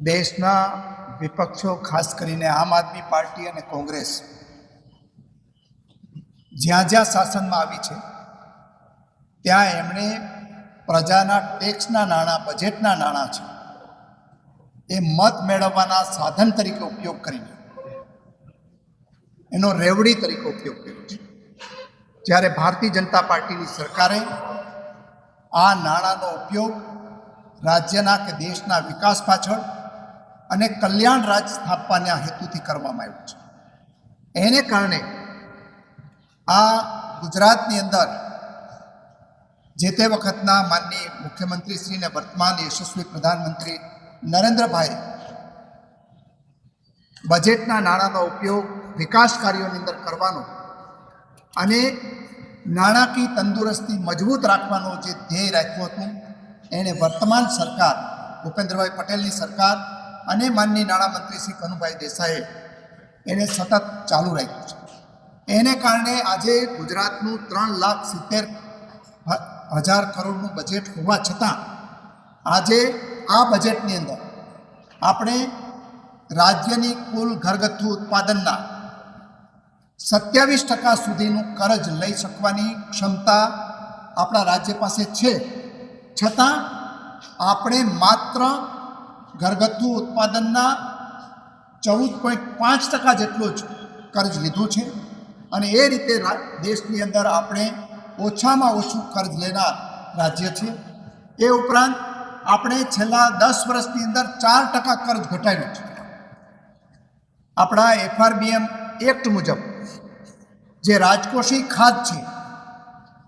દેશના વિપક્ષો, ખાસ કરીને આમ આદમી પાર્ટી અને કોંગ્રેસ, જ્યાં જ્યાં શાસનમાં આવી છે, ત્યાં એમણે પ્રજાના ટેક્સના નાણાં, બજેટના નાણાં છે, એ મત મેળવવાના સાધન તરીકે ઉપયોગ કરીને, એનો રેવડી તરીકે ઉપયોગ કર્યો છે. જ્યારે ભારતીય જનતા પાર્ટીની સરકારે આ નાણાંનો ઉપયોગ રાજ્યના કે દેશના વિકાસ પાછળ અને કલ્યાણ રાજ સ્થાપવાના હેતુથી કરવામાં આવ્યું છે. એને કારણે આ ગુજરાતની અંદર જે તે વખતના માનનીય મુખ્યમંત્રી શ્રી અને વર્તમાન યશસ્વી પ્રધાનમંત્રી નરેન્દ્રભાઈ બજેટના નાણાંનો ઉપયોગ વિકાસ કાર્યોની અંદર કરવાનો અને નાણાકીય તંદુરસ્તી મજબૂત રાખવાનો જે ધ્યેય રાખ્યું હતું એણે વર્તમાન સરકાર ભૂપેન્દ્રભાઈ પટેલની સરકાર અને માનની નાણામંત્રી શ્રી કનુભાઈ દેસાઈએ એને સતત ચાલુ રાખ્યું છે. એને કારણે આજે ગુજરાતનું ત્રણ લાખ સિત્તેર હજાર કરોડનું બજેટ હોવા છતાં આજે આ બજેટની અંદર આપણે રાજ્યની કુલ ઘરગથ્થુ ઉત્પાદનના સત્યાવીસ ટકા સુધીનું કરજ લઈ શકવાની ક્ષમતા આપણા રાજ્ય પાસે છે. છતાં આપણે માત્ર ઘરગથ્થુ ઉત્પાદનના ચૌદ પોઈન્ટ પાંચ ટકા જેટલું જ કર્જ લીધું છે. અને એ રીતે દેશની અંદર આપણે ઓછામાં ઓછું કર્જ લેનાર રાજ્ય છે. એ ઉપરાંત આપણે છેલ્લા દસ વર્ષની અંદર ચાર ટકા કર્જ ઘટાડ્યું છે. આપણા એફઆરબીએમ એક્ટ મુજબ જે રાજકોષી ખાદ છે,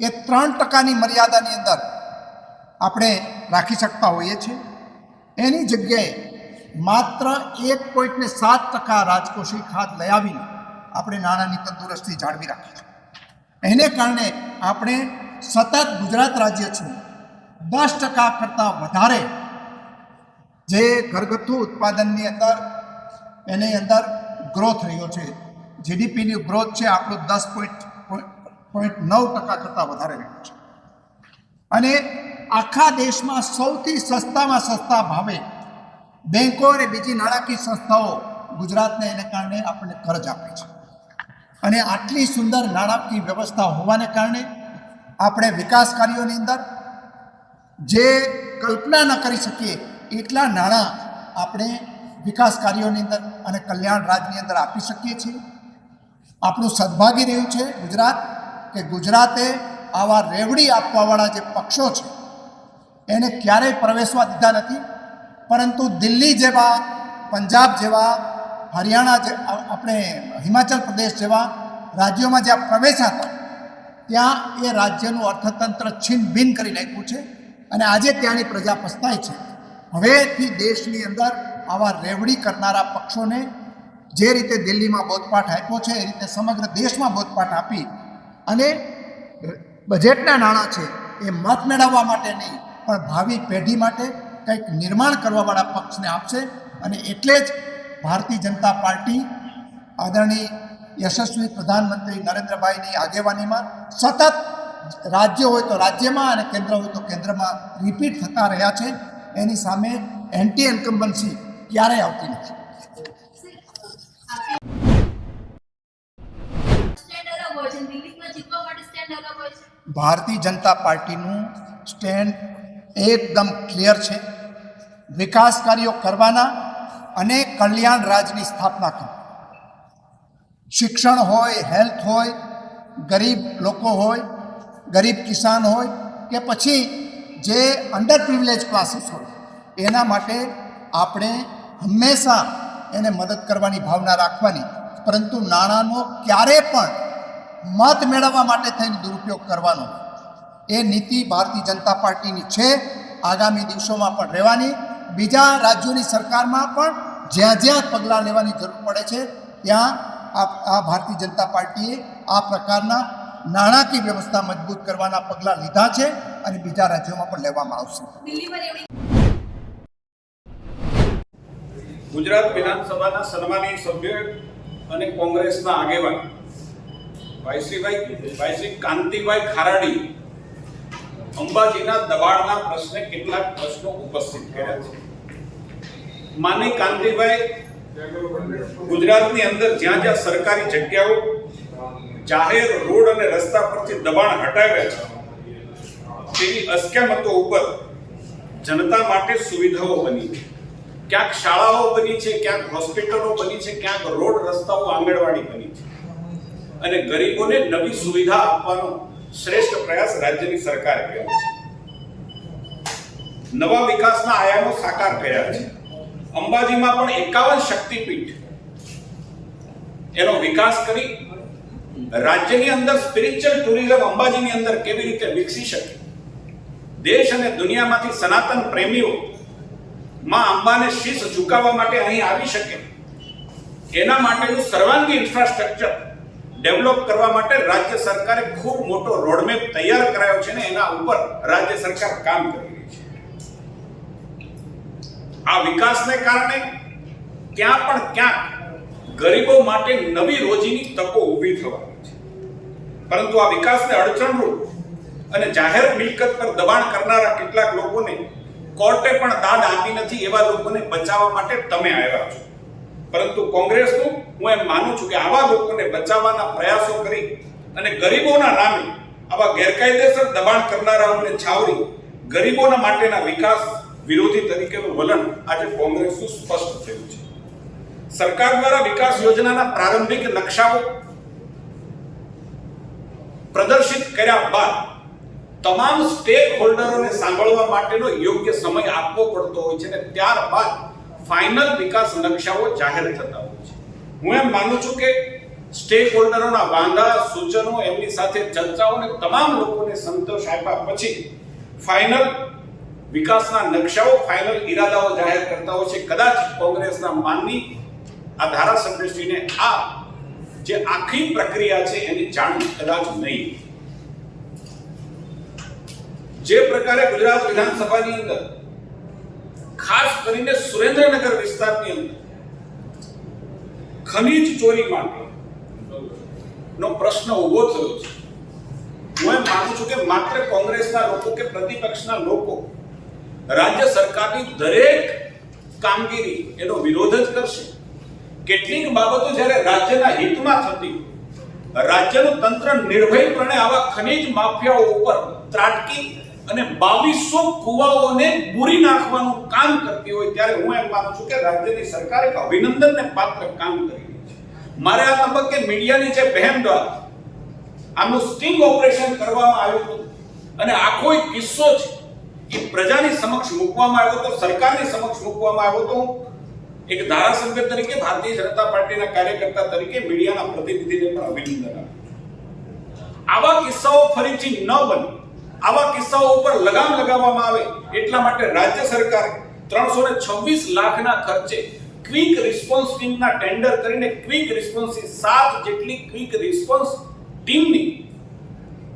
એ ત્રણ ટકાની મર્યાદાની અંદર આપણે રાખી શકતા હોઈએ છીએ. એની જગ્યાએ માત્ર એક પોઈન્ટ ને સાત ટકા રાજકોષી ખાદ લઈ આવીને આપણે નાણાંની તંદુરસ્તી જાળવી રાખી. એને કારણે આપણે સતત ગુજરાત રાજ્ય છે, દસ ટકા કરતાં વધારે જે ઘરગથ્થુ ઉત્પાદનની અંદર, એની અંદર ગ્રોથ રહ્યો છે. જીડીપીની ગ્રોથ છે, આપણો દસ પોઈન્ટ પોઈન્ટ નવ ટકા કરતાં વધારે રહ્યો છે. અને આખા દેશમાં સૌથી સસ્તામાં સસ્તા ભાવે બેન્કો અને બીજી નાણાકીય સંસ્થાઓ ગુજરાતને એને કારણે આપણને કર્જ આપે છે. અને આટલી સુંદર નાણાકીય વ્યવસ્થા હોવાને કારણે આપણે વિકાસ કાર્યોની અંદર જે કલ્પના ન કરી શકીએ એટલા નાણાં આપણે વિકાસ કાર્યોની અંદર અને કલ્યાણ રાજની અંદર આપી શકીએ છીએ. આપણું સદભાગી રહ્યું છે ગુજરાત કે ગુજરાતે આવા રેવડી આપવાવાળા જે પક્ષો છે એને ક્યારેય પ્રવેશવા દીધા નથી. પરંતુ દિલ્હી જેવા, પંજાબ જેવા, હરિયાણા જે આપણે હિમાચલ પ્રદેશ જેવા રાજ્યોમાં જ્યાં પ્રવેશ્યા હતા, ત્યાં એ રાજ્યનું અર્થતંત્ર છીન ભીન કરી નાખ્યું છે અને આજે ત્યાંની પ્રજા પસ્તાય છે. હવેથી દેશની અંદર આવા રેવડી કરનારા પક્ષોને જે રીતે દિલ્હીમાં બોધપાઠ આપ્યો છે, એ રીતે સમગ્ર દેશમાં બોધપાઠ આપી અને બજેટના નાણાં છે એ મત મેળવવા માટે નહીં પણ ભાવિ પેઢી માટે કંઈક નિર્માણ કરવાવાળા પક્ષને આપશે અને એટલે જ ભારતીય જનતા પાર્ટી આદરણીય યશસ્વી પ્રધાનમંત્રી નરેન્દ્રભાઈની આગેવાનીમાં સતત રાજ્ય હોય તો રાજ્યમાં અને કેન્દ્ર હોય તો કેન્દ્રમાં રિપીટ થતા રહ્યા છે. એની સામે એન્ટી એન્કમ્બન્સી ક્યારેય આવતી નથી. ભારતીય જનતા પાર્ટીનું સ્ટેન્ડ એકદમ ક્લિયર છે. વિકાસ કાર્યો કરવાના અને કલ્યાણ રાજની સ્થાપના કરવી. શિક્ષણ હોય હેલ્થ હોય, ગરીબ લોકો હોય, ગરીબ કિસાન હોય કે પછી જે અંડર પ્રિવિલેજ ક્લાસીસ હોય, એના માટે આપણે હંમેશા એને મદદ કરવાની ભાવના રાખવાની. પરંતુ નાણાંનો ક્યારે પણ મત મેળવવા માટે થઈને દુરુપયોગ કરવાનો. એ નીતિ ભારતીય જનતા પાર્ટીની છે. આગામી દિવસોમાં પણ રહેવાની. બીજા રાજ્યોની સરકારમાં પણ જ્યાં જ્યાં પગલાં લેવાની જરૂર પડે છે ત્યાં આ આ ભારતીય જનતા પાર્ટીએ આ પ્રકારના નાણાકીય વ્યવસ્થા મજબૂત કરવાના પગલાં લીધા છે અને બીજા રાજ્યોમાં પણ લેવામાં આવશે. ગુજરાત વિધાનસભાના સન્માનીય સભ્ય અને કોંગ્રેસના આગેવાન ભાઈશ્રીભાઈ ભાઈશ્રી કાંતિભાઈ ખારાડી અંબાજીના દબાણના પ્રશ્ને કેટલાક પ્રશ્નો ઉપસ્થિત કર્યા છે. માની કાંતિભાઈ, ગુજરાતની અંદર જ્યાં જ્યાં સરકારી જગ્યાઓ, જાહેર રોડ અને રસ્તા પરથી દબાણ હટાવ્યા છે, તેની અસ્કયામતો ઉપર જનતા માટે સુવિધાઓ બની છે. ક્યાંક શાળાઓ બની છે, ક્યાંક હોસ્પિટલો બની છે, ક્યાંક રોડ રસ્તાઓ આંગણવાડી બની છે. અને ગરીબોને નવી સુવિધા આપવાનો શ્રેષ્ઠ પ્રયાસ રાજ્યની સરકારે કર્યો છે. નવા વિકાસના આયામો સાકાર કર્યા છે. અંબાજીમાં પણ એકાવન શક્તિપીઠ એનો વિકાસ કરી રાજ્યની અંદર સ્પિરિચ્યુઅલ ટુરિઝમ અંબાજીની અંદર કેવી રીતે વિકસી શકે? દેશ અને દુનિયામાંથી સનાતન પ્રેમીઓ માં અંબાને શીશ ઝુકાવવા માટે અહીં આવી શકે? એના માટેનું સર્વાંગી ઇન્ફ્રાસ્ટ્રક્ચર ડેવલપ કરવા માટે રાજ્ય સરકારે ખૂબ મોટો રોડમેપ તૈયાર કરાયો છે ને એના ઉપર રાજ્ય સરકાર કામ કરી રહી છે. આ વિકાસને કારણે ક્યાં પણ ક્યાંક ગરીબો માટે નવી રોજીની તકો ઊભી થવાની છે. પરંતુ આ વિકાસને અડચણરૂપ અને જાહેર મિલકત પર દબાણ કરનારા કેટલાક લોકોને કોર્ટે પણ દાદ આપી નથી એવા લોકોને બચાવવા માટે તમે આવ્યા છો. પરંતુ કોંગ્રેસનું હું એમ માનું છું કે આવા લોકોને બચાવવાના પ્રયાસો કરી અને ગરીબોના નામે આવા ગેરકાયદેસર દબાણ કરનારાઓને છાવરી ગરીબોના માટેના વિકાસ વિરોધી તરીકેનું વલણ આજે કોંગ્રેસનું સ્પષ્ટ થયું છે. સરકાર દ્વારા વિકાસ યોજનાના પ્રારંભિક નકશાઓ પ્રદર્શિત કર્યા બાદ તમામ સ્ટેક હોલ્ડરોને સાંભળવા માટેનો યોગ્ય સમય આપવો પડતો હોય છે અને ત્યારબાદ ફાઇનલ વિકાસ નકશાઓ જાહેર થતા હોય છે. હું એમ માનું છું કે સ્ટેક હોલ્ડરોના વાંધા, સૂચનો એમની સાથે ચર્ચાઓ અને તમામ લોકોને સંતોષ આપ્યા પછી ફાઇનલ વિકાસના નકશાઓ ફાઇનલ ઈરાદાઓ જાહેર કરતા હોય છે. કદાચ કોંગ્રેસના માનની આ ધારાસભ્યશ્રીને આ જે આખી પ્રક્રિયા છે એની જાણ કદાચ નહીં. જે પ્રકારે ગુજરાત વિધાનસભાની અંદર ખાસ કરીને સુરેન્દ્રનગર વિસ્તારની અંદર ખનીજ ચોરી માટે નો પ્રશ્ન ઊભો થયો છે. હું એમ માનું છું કે માત્ર કોંગ્રેસના લોકો કે પ્રતિપક્ષના લોકો રાજ્ય સરકારની દરેક કામગીરી એનો વિરોધ જ કરશે. કેટલીક બાબતો જ્યારે રાજ્યના હિતમાં થતી રાજ્યનું તંત્ર નિર્ભયપણે આવા ખનીજ માફિયાઓ ઉપર ત્રાટકી અને બાવીસો કુવાઓને બુરી નાખવાનું કામ કરતી હોય ત્યારે હું એમ માનું છું કે રાજ્યની સરકાર એક અભિનંદનને પાત્ર કામ કરી છે. મારે આ તબક્કે મીડિયાની જે બહેન દ્વારા આનું સ્ટિંગ ઓપરેશન કરવામાં આવ્યું હતું અને આખો એક કિસ્સો છે. એ પ્રજાની સમક્ષ મૂકવામાં આવ્યો તો સરકારની સમક્ષ મૂકવામાં આવ્યો તો એક ધારાસભ્ય તરીકે ભારતીય જનતા પાર્ટીના કાર્યકર્તા તરીકે મીડિયાના પ્રતિનિધિને પણ અભિનંદન આપ્યું આવા કિસ્સાઓ ફરીથી ન બને. આવા કિસ્સાઓ ઉપર લગામ લગાવવામાં આવે એટલા માટે રાજ્ય સરકારે ત્રણસો ને છવ્વીસ લાખના ખર્ચે ક્વિક રિસ્પોન્સ ટીમના ટેન્ડર કરીને ક્વિક રિસ્પોન્સ સાત જેટલી ક્વિક રિસ્પોન્સ ટીમની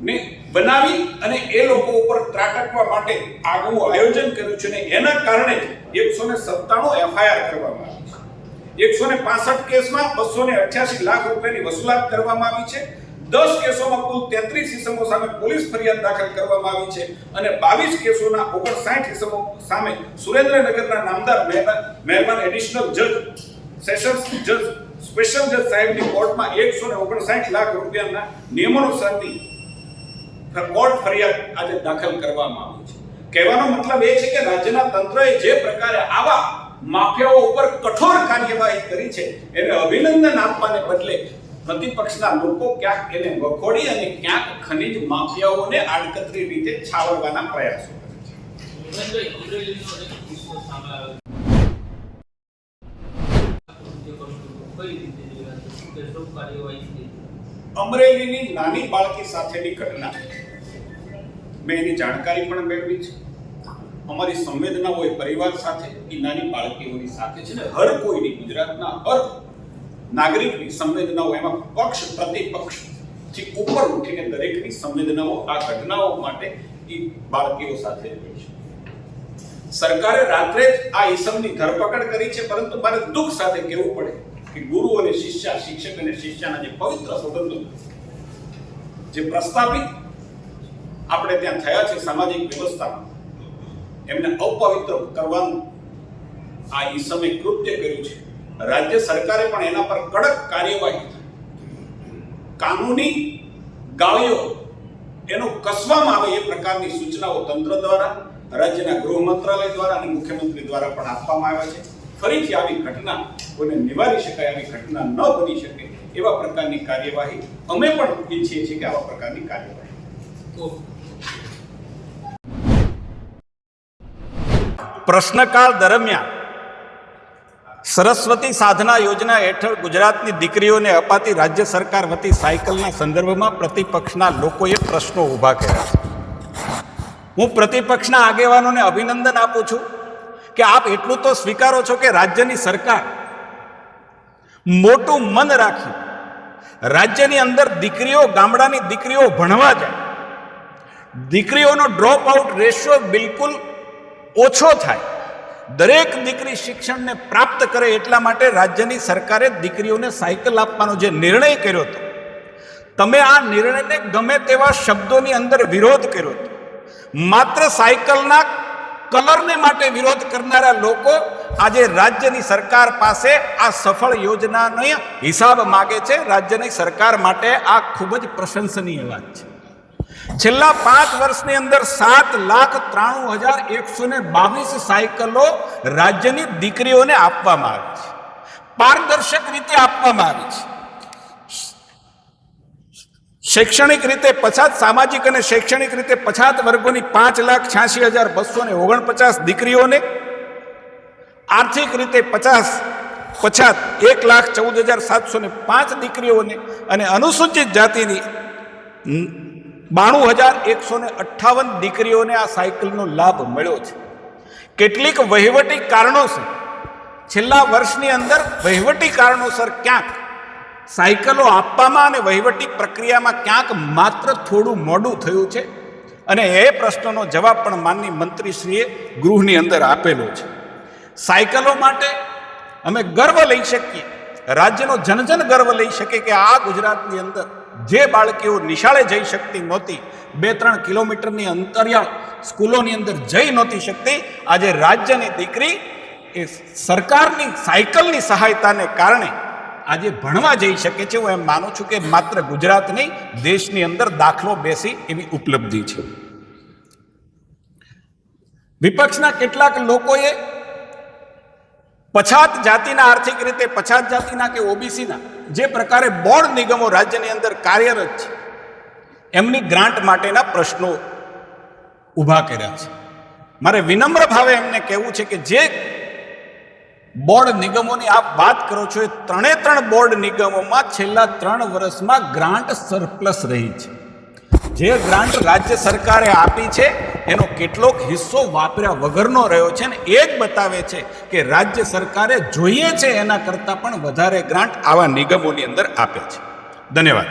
ને બનાવી અને એ લોકો ઉપર ત્રાટકવા માટે આગવું આયોજન કર્યું છે ને એના કારણે એકસો ને સત્તાણું એફઆઈઆર કરવામાં આવી છે. એકસો ને પાસઠ કેસમાં બસો ને અઠ્યાસી લાખ રૂપિયાની વસૂલાત કરવામાં આવી છે. દસ કેસોમાં કુલ તેત્રીસ ઇસમો સામે પોલીસ ફરિયાદ દાખલ કરવામાં આવી છે અને બાવીસ કેસોના ઓગણસાઠ ઇસમો સામે સુરેન્દ્રનગરના નામદાર મહેમાન એડિશનલ જજ સેશન્સ જજ સ્પેશિયલ જજ સાહેબની કોર્ટમાં એકસો ને ઓગણસાઠ લાખ રૂપિયાના નિયમોનુસારની કોર્ટ ફરિયાદ આજે દાખલ કરવામાં આવી છે. કહેવાનો મતલબ એ છે કે રાજ્યના તંત્રએ જે પ્રકારે આવા માફિયાઓ ઉપર કઠોર કાર્યવાહી કરી છે, એને અભિનંદન આપવાને બદલે પ્રતિપક્ષના લોકો ક્યાંક એને વખોડી અને ક્યાંક ખનીજ માફિયાઓને આડકતરી રીતે છાવરવાના પ્રયાસો કરે છે. અમરેલીનો નાની બાળકી સાથેની ઘટના. મેં એની જાણકારી પણ મેળવી છે. અમારી સંવેદનાઓ એ પરિવાર સાથે, એ નાની બાળકીઓની સાથે છે ને, હર કોઈની ગુજરાતના, હર નાગરિકની સંવેદનાઓ એમાં પક્ષ પ્રતિપક્ષથી ઉપર ઉઠીને દરેકની સંવેદનાઓ, આ ઘટનાઓ માટે એ બાળકીઓ સાથે રહી છે. સરકારે રાત્રે જ આ ઈસમની ધરપકડ કરી છે, પરંતુ મારે દુઃખ સાથે કહેવું પડે કે ગુરુ અને શિષ્ય, શિક્ષક અને શિષ્યના જે પવિત્ર સંબંધો જે પ્રસ્થાપિત આપણે ત્યાં થયા છે સામાજિક વ્યવસ્થામાં, એમને અપવિત્ર કરવાનું આ ઈસમે કૃત્ય કર્યું છે. રાજ્ય સરકારે પણ એના પર કડક કાર્યવાહી કાનૂની ગાળીઓ એનો કસવામાં આવે એ પ્રકારની સૂચનાઓ તંત્ર દ્વારા, રાજ્યના ગૃહ મંત્રાલય દ્વારા અને મુખ્યમંત્રી દ્વારા પણ આપવામાં આવ્યા છે. ફરીથી આવી ઘટના, કોઈને નિવારી શકાય આવી ઘટના ન બની શકે એવા પ્રકારની કાર્યવાહી અમે પણ ઈચ્છીએ છીએ કે આવા પ્રકારની કાર્યવાહી. તો પ્રશ્નકાળ દરમિયાન સરસ્વતી સાધના યોજના હેઠળ ગુજરાતની દીકરીઓને અપાતી રાજ્ય સરકાર વતી સાયકલના સંદર્ભમાં પ્રતિપક્ષના લોકોએ પ્રશ્નો ઊભા કર્યા. હું પ્રતિપક્ષના આગેવાનોને અભિનંદન આપું છું કે આપ એટલું તો સ્વીકારો છો કે રાજ્યની સરકાર મોટું મન રાખી રાજ્યની અંદર દીકરીઓ, ગામડાની દીકરીઓ ભણવા જાય. દીકરીઓનો ડ્રોપ આઉટ રેશિયો બિલકુલ ઓછો થાય. દરેક દીકરી શિક્ષણને પ્રાપ્ત કરે એટલા માટે રાજ્યની સરકારે દીકરીઓને સાયકલ આપવાનો જે નિર્ણય કર્યો હતો, તમે આ નિર્ણયને ગમે તેવા શબ્દોની અંદર વિરોધ કર્યો હતો. માત્ર સાયકલના કલરને માટે વિરોધ કરનારા લોકો આજે રાજ્યની સરકાર પાસે આ સફળ યોજનાનો હિસાબ માગે છે. રાજ્યની સરકાર માટે આ ખૂબ જ પ્રશંસનીય વાત છે. છેલ્લા પાંચ વર્ષની અંદર સાત લાખ ત્રાણું હજાર એકસો ને બાવીસ સાયકલો રાજ્યની દીકરીઓને આપવામાં આવી છે. પારદર્શક રીતે આપવામાં આવી છે. શૈક્ષણિક રીતે પછાત સામાજિક અને શૈક્ષણિક રીતે પછાત વર્ગોની પાંચ લાખ છ્યાસી હજાર બસો ને ઓગણપચાસ દીકરીઓને આર્થિક રીતે પચાસ, પછાત એક લાખ ચૌદ હજાર સાતસો ને પાંચ દીકરીઓને અને અનુસૂચિત જાતિની બાણું હજાર એકસો ને અઠ્ઠાવન દીકરીઓને આ સાયકલનો લાભ મળ્યો છે. કેટલીક વહીવટી કારણોસર, છેલ્લા વર્ષની અંદર વહીવટી કારણોસર ક્યાંક સાયકલો આપવામાં અને વહીવટી પ્રક્રિયામાં ક્યાંક માત્ર થોડું મોડું થયું છે અને એ પ્રશ્નનો જવાબ પણ માનની મંત્રીશ્રીએ ગૃહની અંદર આપેલો છે. સાયકલો માટે અમે ગર્વ લઈ શકીએ, રાજ્યનો જનજન ગર્વ લઈ શકે કે આ ગુજરાતની અંદર જે બાળકીઓ નિશાળે જઈ શકતી નહોતી બે ત્રણ કિલોમીટરની અંતરિયાળ સ્કૂલોની અંદર જઈ નહોતી શકતી. આજે રાજ્યની દીકરી એ સરકારની સાયકલની સહાયતાને કારણે આજે ભણવા જઈ શકે છે. હું એમ માનું છું કે માત્ર ગુજરાત નહીં, દેશની અંદર દાખલો બેસી એવી ઉપલબ્ધિ છે. વિપક્ષના કેટલાક લોકોએ પછાત જાતિના આર્થિક રીતે, પછાત જાતિના કે ઓબીસીના, જે પ્રકારે બોર્ડ નિગમો રાજ્યની અંદર કાર્યરત છે, એમની ગ્રાન્ટ માટેના પ્રશ્નો ઊભા કર્યા છે. મારે વિનમ્ર ભાવે એમને કહેવું છે કે જે બોર્ડ નિગમોની આપ વાત કરો છો, એ ત્રણે ત્રણ બોર્ડ નિગમોમાં છેલ્લા ત્રણ વર્ષમાં ગ્રાન્ટ સરપ્લસ રહી છે. જે ગ્રાન્ટ રાજ્ય સરકારે આપી છે એનો કેટલોક હિસ્સો વાપર્યા વગરનો રહ્યો છે ને એ જ બતાવે છે કે રાજ્ય સરકારે જોઈએ છે એના કરતાં પણ વધારે ગ્રાન્ટ આવા નિગમોની અંદર આપે છે. ધન્યવાદ.